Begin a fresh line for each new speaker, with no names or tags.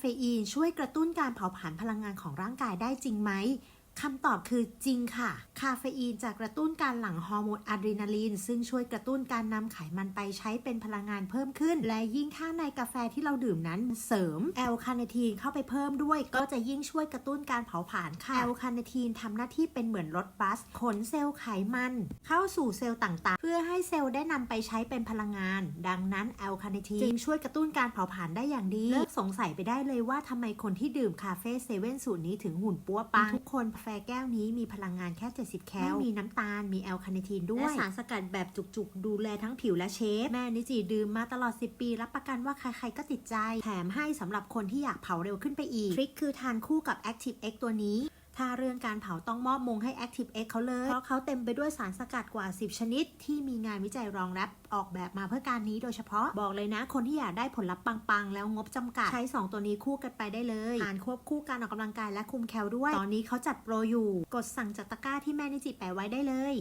เฟอีนช่วยกระตุ้นการเผาผลาญพลังงานของร่างกายได้จริงไหม คำตอบคือจริงค่ะ คาเฟอีนจะกระตุ้นการหลั่งฮอร์โมนอะดรีนาลีน ซึ่งช่วยกระตุ้นการนำไขมันไปใช้เป็นพลังงานเพิ่มขึ้น และยิ่งถ้าในกาแฟที่เราดื่มนั้นเสริมแอลคาเนทีนเข้าไปเพิ่มด้วย ก็จะยิ่งช่วยกระตุ้นการเผาผลาญค่ะแอลคาเนทีนทำหน้าที่เป็นเหมือนรถบัสขนเซลล์ไขมัน เข้าสู่เซลล์ต่างๆ เพื่อให้เซลล์ได้นำไปใช้เป็นพลังงาน ดังนั้นแอลคาเนทีนจึงช่วยกระตุ้นการเผาผลาญได้อย่างดีเลิกสงสัยไปได้เลยว่าทำไมคนที่ดื่มคาเฟ่เซเว่นสูตรนี้ถึงหุ่นปัวปังทุกคนแฟแก้วนี้มีพลังงานแค่ 70 แคลไม่มีน้ำตาล มีแอลคาเนทีนด้วย และสารสกัดแบบจุกๆ ดูแลทั้งผิวและเชฟ แม่นิจิดื่มมาตลอด 10 ปี รับประกันว่าใครๆก็ติดใจ แถมให้สำหรับคนที่อยากเผาเร็วขึ้นไปอีก ทริคคือทานคู่กับ Active X ตัวนี้ ถ้าเรื่องการเผาต้องมอบมงให้ Active X เขาเลย เพราะเขาเต็มไปด้วยสารสกัดกว่า 10 ชนิด ที่มีงานวิจัยรองรับออกแบบมาเพื่อการนี้โดยเฉพาะ บอกเลยนะ คนที่อยากได้ผลลัพธ์ปัง ๆ แล้วงบจำกัด ใช้ 2 ตัวนี้คู่กันไปได้เลยทานควบคู่การออกกำลังกายและคุมแคลด้วย ตอนนี้เขาจัดโปรอยู่ กดสั่งจากตะกร้าที่แม่นิจิแปะไว้ได้เลย